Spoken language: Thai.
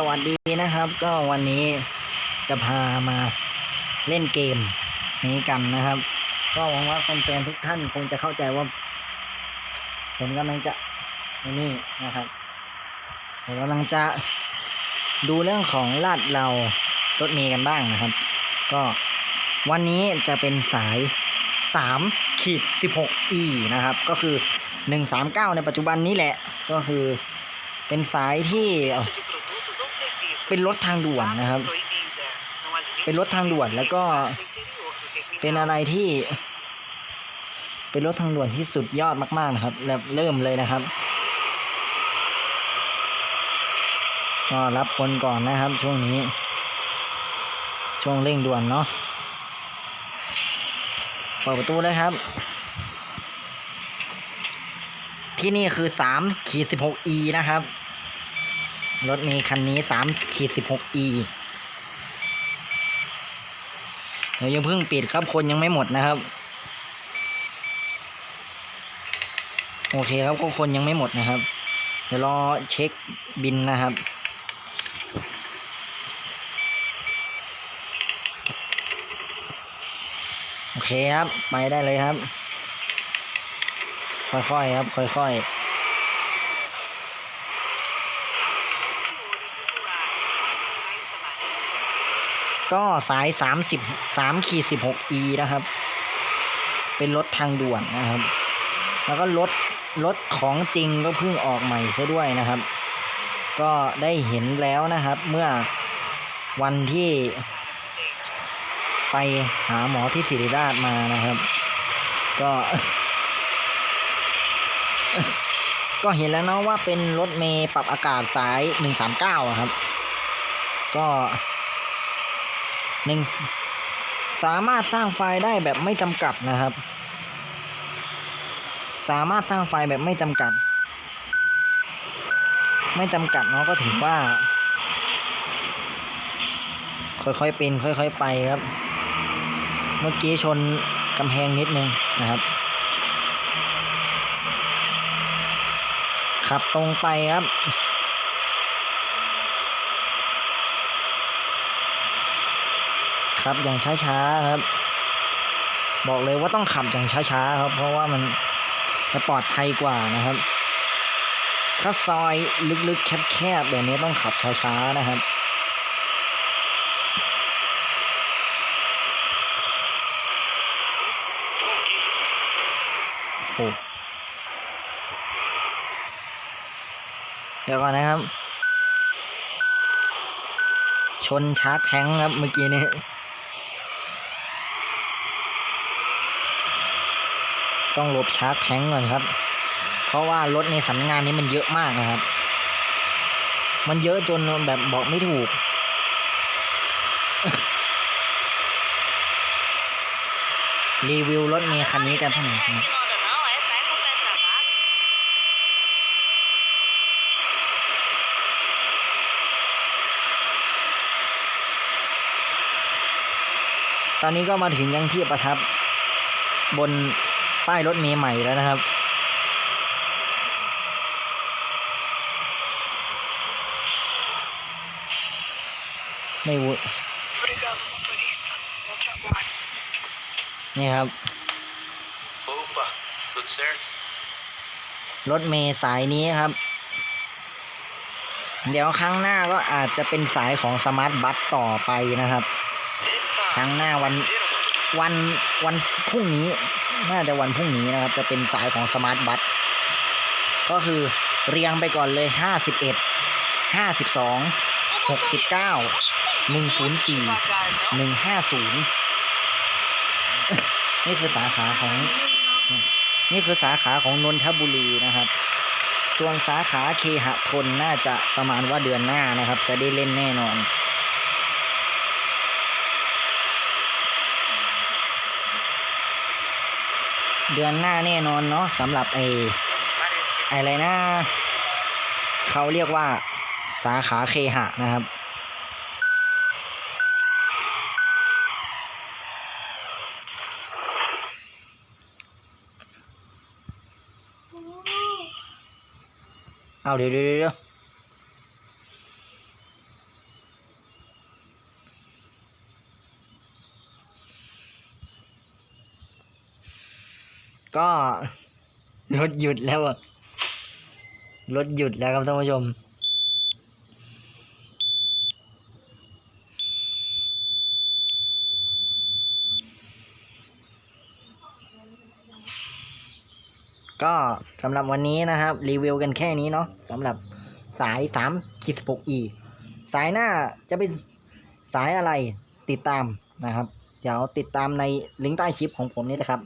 สวัสดีนะครับก็วันนี้จะพามาเล่นเกมนี้กันนะครับ ก็หวังว่าแฟนๆทุกท่านคงจะเข้าใจว่า ผมกำลังจะนี่นะครับผมกำลังจะดูเรื่องของลาดเรารถเมย์กันบ้างนะครับ ก็วันนี้จะเป็นสาย3ขีด 16 e นะครับ ก็คือ 139 ในปัจจุบันนี้แหละก็คือเป็นสายที่ เป็นรถทางด่วนนะครับ เป็นรถทางด่วนแล้วก็ เป็นอะไรที่ เป็นรถทางด่วนที่สุดยอดมากๆนะครับ แล้วเริ่มเลยนะครับก็รับคนก่อนนะครับ ช่วงนี้ ช่วงเร่งด่วนเนาะเปิดประตูเลยครับ ที่นี่คือสามขีดสิบหก e นะครับ รถเมล์คันนี้สามขีดสิบหก e เดี๋ยวยังเพิ่งปิดครับคนยังไม่หมดนะครับ โอเคครับก็คนยังไม่หมดนะครับ เดี๋ยวรอเช็คบินนะครับโอเคครับ ไปได้เลยครับ ค่อยๆครับ ค่อยๆ ก็สายสามสิบสามขีดสิบหก e นะครับ เป็นรถทางด่วนนะครับ แล้วก็รถรถของจริงก็เพิ่งออกใหม่ซะด้วยนะครับ ก็ได้เห็นแล้วนะครับเมื่อวันที่ ไปหาหมอที่ศิริราชมานะครับ ก็ ก็เห็นแล้วเนาะว่าเป็นรถเมย์ปรับอากาศสายหนึ่งสามเก้าครับ ก็ หนึ่งสามารถสร้างไฟล์ได้แบบไม่จำกัดนะครับ สามารถสร้างไฟล์แบบไม่จำกัด ไม่จำกัดเนาะก็ถือว่า ค่อยๆเป็นค่อย ๆ ไปครับ เมื่อกี้ชนกำแพงนิดนึงนะครับ ขับตรงไปครับ ครับอย่างช้าๆครับ บอกเลยว่าต้องขับอย่างช้าๆครับ เพราะว่ามันจะปลอดภัยกว่านะครับ ถ้าซอยลึกๆแคบๆแบบนี้ต้องขับช้าๆนะครับโอ้เดี๋ยวก่อนนะครับ ชนชาร์จแทงค์ครับเมื่อกี้นี้ ต้องหลบชาร์จแทงก่อนครับ เพราะว่ารถในสำนักงานนี้มันเยอะมากนะครับ มันเยอะจนแบบบอกไม่ถูก รีวิวรถเมย์คันนี้กันท่าไหร่ครับตอนนี้ก็มาถึงยังที่ประทับบน ป้ายรถเมล์ใหม่แล้วนะครับ ไม่วุ Obrigado, motorista. Bom trabalho. นี่ครับ Opa, tudo certo? รถเมล์สายนี้ครับ เดี๋ยวครั้งหน้าก็อาจจะเป็นสายของสมาร์ทบัสต่อไปนะครับ Epa! ครั้งหน้าวัน Primeiro, motorista. วันวันพรุ่งนี้ น่าจะวันพรุ่งนี้นะครับ จะเป็นสายของสมาร์ทบัสก็คือเรียงไปก่อนเลยห้าสิบเอ็ดห้าสิบสองหกสิบเก้าหนึ่งศูนย์สี่หนึ่งห้าศูนย์นี่คือสาขาของ นี่คือสาขาของนนทบุรีนะครับ ส่วนสาขาเคหะทนน่าจะประมาณว่าเดือนหน้านะครับ จะได้เล่นแน่นอน เดือนหน้าแน่นอนเนาะสำหรับไอ Parece que อะไรนะเขาเรียกว่าสาขาเคหะนะครับ เอาเดี๋ยวเดี๋ยวเดี๋ยว ก็รถหยุดแล้วอะรถหยุดแล้วครับท่านผู้ชม ก็สำหรับวันนี้นะครับ รีวิวกันแค่นี้เนาะสำหรับสาย3คิสปก e สายหน้าจะเป็นสายอะไรติดตามนะครับ เดี๋ยวติดตามในลิงก์ใต้คลิปของผมนี่นะครับ